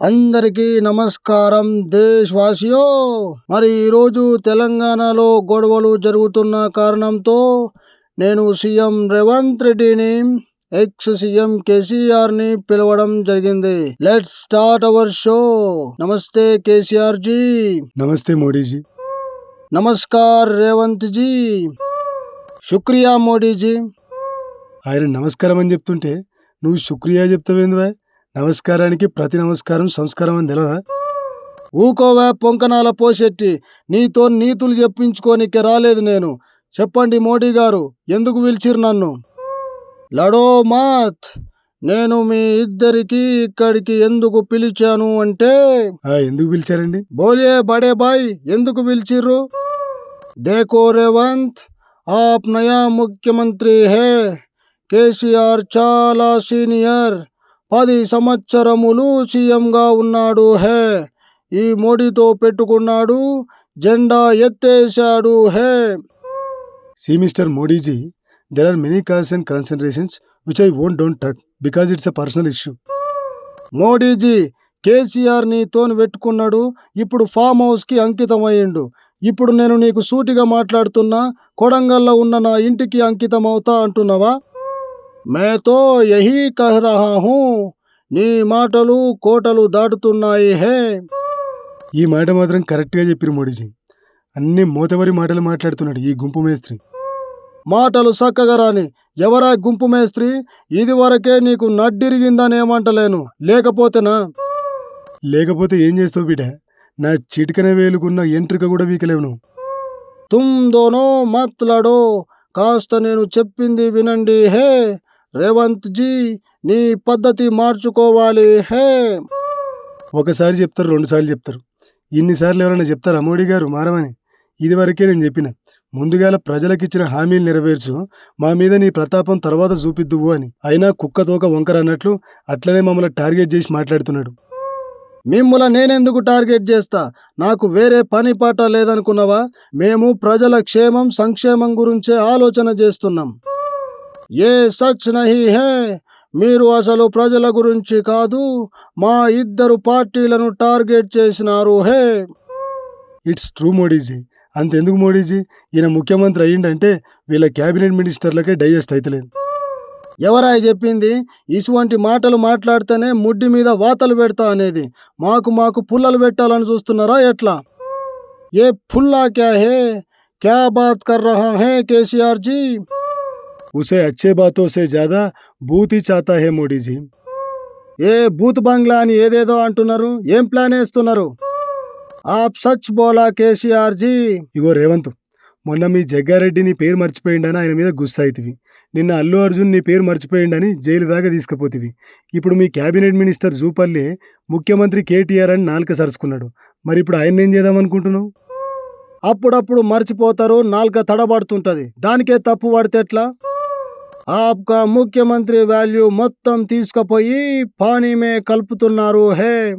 అందరికీ నమస్కారం దేశవాసియో! మరి ఈరోజు తెలంగాణలో గొడవలు జరుగుతున్న కారణంతో నేను సీఎం రేవంత్ రెడ్డిని ఎక్స్ సీఎం కేసీఆర్ని పిలవడం జరిగింది. Let's start our show! నమస్తే కేసీఆర్ జీ! నమస్తే మోడీజీ! నమస్కార్ రేవంత్ జీ! శుక్రియా మోడీ జీ ఆయన నమస్కారం అని చెప్తుంటే నువ్వు శుక్రియా చెప్తావేందివా నమస్కారానికి ప్రతి నమస్కారం సంస్కారం అని తెలియదా ఊకోవా పొంకనాల పోసెట్టి నీతో నీతులు చెప్పించుకోనికే రాలేదు నేను. చెప్పండి మోడీ గారు ఎందుకు పిలిచిరు నన్ను? లడో మాత్ నేను మీ ఇద్దరికి ఇక్కడికి ఎందుకు పిలిచాను అంటే ఎందుకు పిలిచారండి? బోలియే బడే బాయ్ ఎందుకు పిలిచిర్రు? దేకో రేవంత్ ఆప్ నయా ముఖ్యమంత్రి హే కేసీఆర్ చాలా సీనియర్ పది సంవత్సరములు సీఎంగా ఉన్నాడు హే. ఈ మోడీతో పెట్టుకున్నాడు జెండా ఎత్తేశాడు హే. See mister Modi ji there are many calls and concentrations which I won't don't talk because it's a personal issue Modi ji KCR నీతోని పెట్టుకున్నాడు ఇప్పుడు ఫామ్ హౌస్కి అంకితమయ్యిండు. ఇప్పుడు నేను నీకు సూటిగా మాట్లాడుతున్నా కొడంగల్లో ఉన్న నా ఇంటికి అంకితం అవుతా అంటున్నావా? మేతో యహీ కహ్ రహా హూ నీ మాటలు కోటలు దాటుతున్నాయి హే. ఈ మాట మాత్రం కరెక్ట్గా చెప్పిరు మోడీజీ. అన్ని మోతవరి మాటలు మాట్లాడుతున్నాడు ఈ గుంపు మేస్త్రి. మాటలు చక్కగా రాని ఎవరా గుంపు మేస్త్రి? ఇది వరకే నీకు నడ్డిరిగిందని ఏమంటలేను లేకపోతేనా లేకపోతే ఏం చేస్తావు బిడ్డ? నా చిటికన వేలుకున్న ఎంట్రిక కూడా వీకలేవు నువ్వు తుమ్ దోనో మాట్లాడో కాస్త నేను చెప్పింది వినండి హే. రేవంత్ జీ నీ పద్ధతి మార్చుకోవాలి హే. ఒకసారి చెప్తారు రెండుసార్లు చెప్తారు. ఇన్నిసార్లు ఎవరైనా చెప్తారా మోడీ గారు మారమని? ఇదివరకే నేను చెప్పిన ముందుగాల ప్రజలకిచ్చిన హామీలు నెరవేర్చు మా మీద నీ ప్రతాపం తర్వాత చూపిద్దువు అని. అయినా కుక్క తోక వంకర అన్నట్లు అట్లనే మమ్మల్ని టార్గెట్ చేసి మాట్లాడుతున్నాడు. మిమ్మల నేనెందుకు టార్గెట్ చేస్తా? నాకు వేరే పని పాట లేదనుకున్నావా? మేము ప్రజల క్షేమం సంక్షేమం గురించే ఆలోచన చేస్తున్నాం. ఏ సచ్ నహీ హే? మీరు అసలు ప్రజల గురించి కాదు మా ఇద్దరు పార్టీలను టార్గెట్ చేసినారు హే. It's true Modiji. అంతెందుకు మోడీజీ? ఈయన ముఖ్యమంత్రి అయ్యిండంటే వీళ్ళ క్యాబినెట్ మినిస్టర్లకే డైజెస్ట్ అవుతలేదు ఎవరాయ చెప్పింది? ఇటువంటి మాటలు మాట్లాడితేనే ముడ్డి మీద వాతలు పెడతా అనేది. మాకు మాకు పుల్లలు పెట్టాలని చూస్తున్నారా ఎట్లా? ఏ ఫుల్లా క్యా హే? క్యా బాత్ కర్ రహా హే కేసీఆర్ उसे ఉసే అచ్చే से ज्यादा జాదా బూతి చాతా హే మోడీజీ ఏ బూత్ బంగ్లా అని ఏదేదో అంటున్నారు? ఏం ప్లాన్ వేస్తున్నారు? ఆప్ సచ్ బోలా కేసీఆర్ జీ ఇగో రేవంత్ మొన్న మీ జగ్గారెడ్డి నీ పేరు మర్చిపోయిండని ఆయన మీద గుస్సా అవుతుంది నిన్న అల్లు అర్జున్ నీ పేరు మర్చిపోయిండని జైలు దాకా తీసుకుపోతివి. ఇప్పుడు మీ క్యాబినెట్ మినిస్టర్ జూపల్లి ముఖ్యమంత్రి కేటీఆర్ అని నాలుక సరుచుకున్నాడు. మరి ఇప్పుడు ఆయన ఏం చేద్దాం అనుకుంటున్నావు? అప్పుడప్పుడు మర్చిపోతారు నాలుక తడబడుతుంటది. దానికే తప్పు పడితే ఎట్లా? ఆప్కా ముఖ్యమంత్రి వాల్యూ మొత్తం తీసుకుపోయి పానీమే కలుపుతున్నారు హే.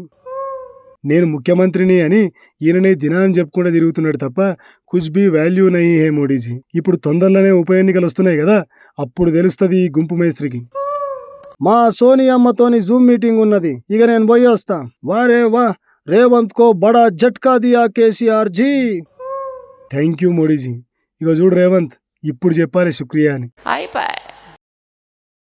నేను ముఖ్యమంత్రిని అని ఈయననే దినాన్ని చెప్పుకుంటూ తిరుగుతున్నాడు తప్ప కుచ్ బీ వాల్యూ నహీ హే మోడీజీ. ఇప్పుడు తొందరలోనే ఉప ఎన్నికలు వస్తున్నాయి కదా అప్పుడు తెలుస్తుంది ఈ గుంపు మేస్త్రికి. మా సోనియమ్మతోని జూమ్ మీటింగ్ ఉన్నది ఇక నేను పోయి వస్తా. వారే వా రేవంత్ కో బడా జట్కా దియా KCR ji thank you Modi ji. ఇగో చూడు రేవంత్ ఇప్పుడు చెప్పాలి శుక్రియా అని.